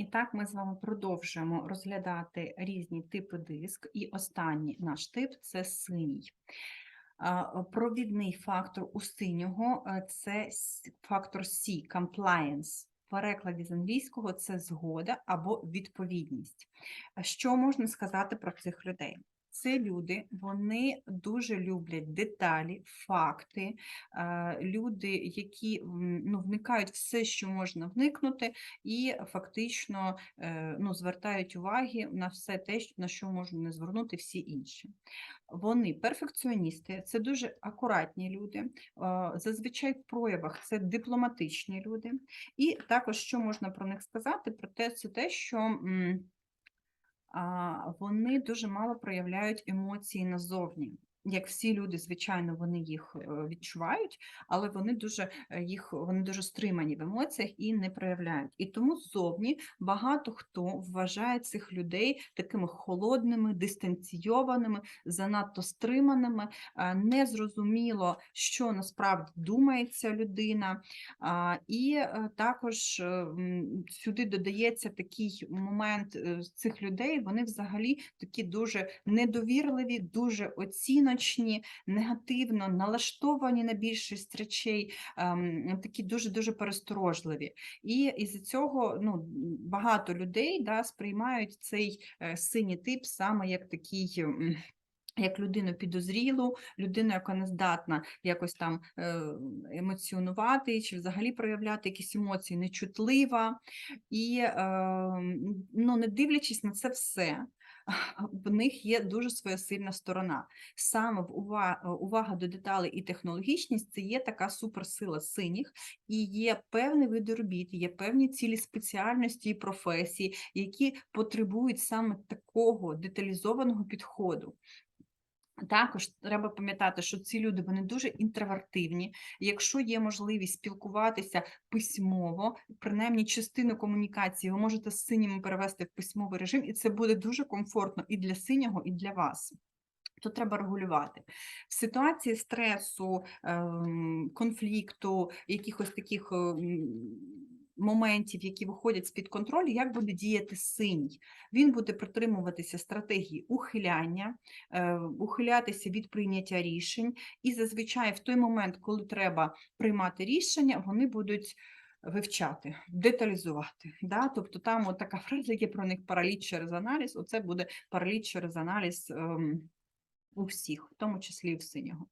І так ми з вами продовжуємо розглядати різні типи диск, і останній наш тип це синій. Провідний фактор у синього е, це фактор C, compliance. В перекладі з англійського це згода або відповідність. Що можна сказати про цих людей? Це люди, вони дуже люблять деталі, факти, люди, які ну, вникають все, що можна вникнути, і фактично е, ну, звертають уваги на все те, на що можна не звернути всі інші. Вони перфекціоністи, це дуже акуратні люди. Зазвичай в проявах це дипломатичні люди. І також, що можна про них сказати, про те, це те, що вони дуже мало проявляють емоції назовні. Як всі люди, звичайно, вони їх е, відчувають, але вони дуже е, їх вони дуже стримані в емоціях і не проявляють. І тому ззовні багато хто вважає цих людей такими холодними, дистанційованими, занадто стриманими, е, незрозуміло, що насправді думає ця людина. І також сюди додається такий момент цих людей, вони взагалі такі дуже недовірливі, дуже оціночні, негативно налаштовані на більшість речей, ем, такі дуже-дуже пересторожливі. І із цього ну, багато людей да, сприймають цей е, синій тип саме як такий. м, як людину підозрілу, людину, яка не здатна якось там е, емоціонувати чи взагалі проявляти якісь емоції, нечутлива. І е, ну, не дивлячись на це все, в них є дуже своя сильна сторона. Саме увага, увага до деталей і технологічність це є така суперсила синіх, і є певний види робіт, є певні цілі спеціальності і професії, які потребують саме такого деталізованого підходу. Також треба пам'ятати, що ці люди вони дуже інтровертивні. Якщо є можливість спілкуватися письмово, принаймні частину комунікації ви можете з синіми перевести в письмовий режим, і це буде дуже комфортно і для синього, і для вас. То треба регулювати. В ситуації стресу, ем, конфлікту, якихось таких ем, моментів, які виходять з-під контролю, як буде діяти синій? Він буде притримуватися стратегії ухиляння, е, ухилятися від прийняття рішень, і зазвичай в той момент, коли треба приймати рішення, вони будуть вивчати, деталізувати. Да? Тобто там от така фраза, є про них параліч через аналіз, оце буде параліч через аналіз ем, у всіх, в тому числі і в синього.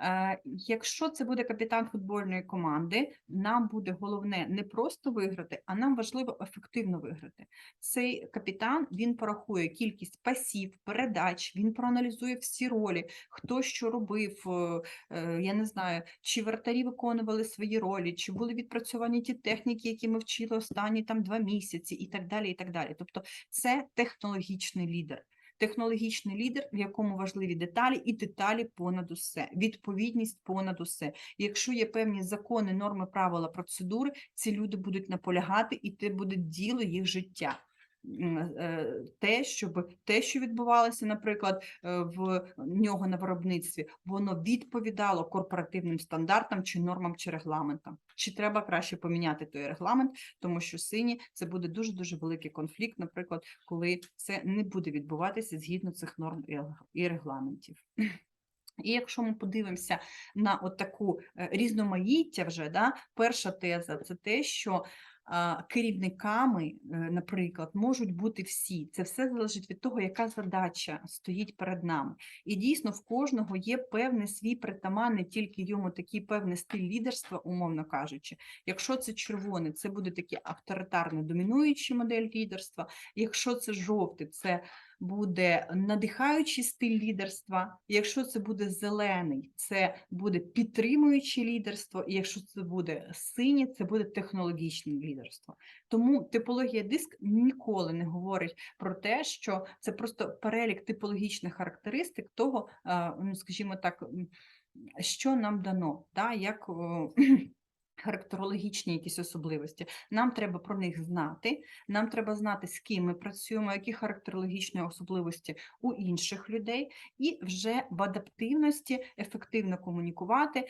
Е, Якщо це буде капітан футбольної команди, нам буде головне не просто виграти, а нам важливо ефективно виграти. Цей капітан він порахує кількість пасів, передач, він проаналізує всі ролі, хто що робив. е, е, Я не знаю, чи вратарі виконували свої ролі, чи були відпрацьовані ті техніки, які ми вчили останні там два місяці, і так далі. і так далі. Тобто, це технологічний лідер технологічний лідер, в якому важливі деталі, і деталі понад усе, відповідність понад усе. Якщо є певні закони, норми, правила, процедури, ці люди будуть наполягати, і це буде діло їх життя. Е, Те, щоб те, що відбувалося, наприклад, е, в нього на виробництві, воно відповідало корпоративним стандартам чи нормам чи регламентам. Чи треба краще поміняти той регламент, тому що сині це буде дуже дуже великий конфлікт, наприклад, коли це не буде відбуватися згідно цих норм і регламентів. І якщо ми подивимося на от таку е, різноманіття вже, да, перша теза це те, що керівниками, е, наприклад, можуть бути всі. Це все залежить від того, яка задача стоїть перед нами. І дійсно в кожного є певний свій притаман, не тільки йому такий певний стиль лідерства, умовно кажучи. Якщо це червоний, це буде такі авторитарно домінуючі модель лідерства. Якщо це жовтий, це буде надихаючий стиль лідерства. Якщо це буде зелений, це буде підтримуюче лідерство. І якщо це буде синє, це буде технологічне лідерство. Тому типологія диск ніколи не говорить про те, що це просто перелік типологічних характеристик того, ну скажімо так, що нам дано, да, як характерологічні якісь особливості. Нам треба про них знати. Нам треба знати, з ким ми працюємо, які характерологічні особливості у інших людей, і вже в адаптивності ефективно комунікувати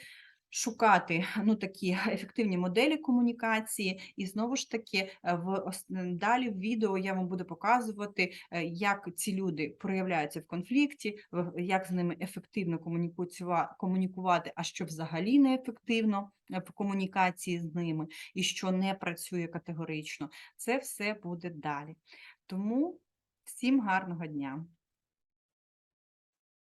шукати ну, такі ефективні моделі комунікації, і знову ж таки е, в далі в відео я вам буду показувати, е, як ці люди проявляються в конфлікті, як з ними ефективно комунікувати, а що взагалі не ефективно е, в комунікації з ними, і що не працює категорично. Це все буде далі. Тому всім гарного дня!